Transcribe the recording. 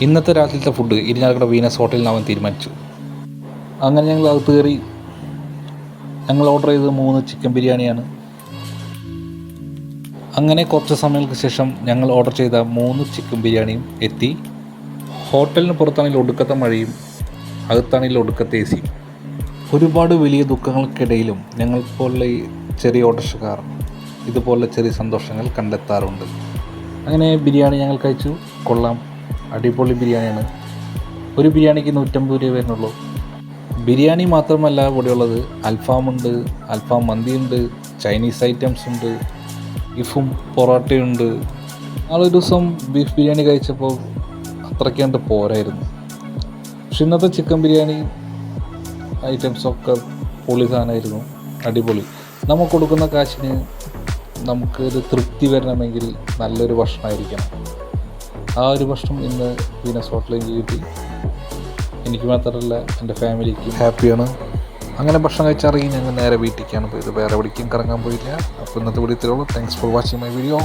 ഇന്നത്തെ രാത്രിയിലത്തെ food Irinjalakuda Venus ഹോട്ടലിൽ നിന്നാവാൻ തീരുമാനിച്ചു. അങ്ങനെ ഞങ്ങൾ അകത്ത് കയറി ഞങ്ങൾ ഓർഡർ ചെയ്തത് മൂന്ന് ചിക്കൻ ബിരിയാണിയാണ്. അങ്ങനെ കുറച്ച് സമയങ്ങൾക്ക് ശേഷം ഞങ്ങൾ ഓർഡർ ചെയ്ത മൂന്ന് ചിക്കൻ ബിരിയാണിയും എത്തി. ഹോട്ടലിന് പുറത്താണെങ്കിൽ ഒടുക്കത്തെ മഴയും അകത്താണെങ്കിൽ ഒടുക്കത്തെ എ സിയും ഒരുപാട് വലിയ ദുഃഖങ്ങൾക്കിടയിലും ഞങ്ങൾക്കുള്ള ഈ ചെറിയ ഓട്ടർഷക്കാർ ഇതുപോലുള്ള ചെറിയ സന്തോഷങ്ങൾ കണ്ടെത്താറുണ്ട്. അങ്ങനെ ബിരിയാണി ഞങ്ങൾ കഴിച്ചു. കൊള്ളാം. അടിപൊളി ബിരിയാണിയാണ്. ഒരു ബിരിയാണിക്ക് നൂറ്റമ്പത് രൂപ വരുന്നുള്ളൂ. ബിരിയാണി മാത്രമല്ല ഇവിടെയുള്ളത് അൽഫാമുണ്ട് അൽഫാം മന്തിയുണ്ട് ചൈനീസ് ഐറ്റംസ് ഉണ്ട് ബീഫും പൊറോട്ടയുണ്ട്. നാളൊരു ദിവസം ബീഫ് ബിരിയാണി കഴിച്ചപ്പോൾ അത്രയ്ക്കാണ്ട് പോരായിരുന്നു. പക്ഷെ ഇന്നത്തെ ചിക്കൻ ബിരിയാണി ഐറ്റംസൊക്കെ പൊളി സാധനമായിരുന്നു. അടിപൊളി. നമ്മൾ കൊടുക്കുന്ന കാശിന് നമുക്കൊരു തൃപ്തി വരണമെങ്കിൽ നല്ലൊരു ഭക്ഷണമായിരിക്കണം. ആ ഒരു ഭക്ഷണം ഇന്ന് വീനസ് ഹോട്ടലിൽ കിട്ടി. എനിക്ക് മാത്രമല്ല എന്റെ ഫാമിലിക്ക് ഹാപ്പിയാണ്. അങ്ങനെ ഭക്ഷണം കഴിച്ചിറങ്ങി ഞങ്ങൾ നേരെ വീട്ടിലേക്കാണ് പോയത്. വേറെ എവിടേക്കും കറങ്ങാൻ പോയില്ല. അപ്പോൾ ഇന്നത്തെ വീഡിയോ ഇത്രയുള്ളൂ thanks for watching my video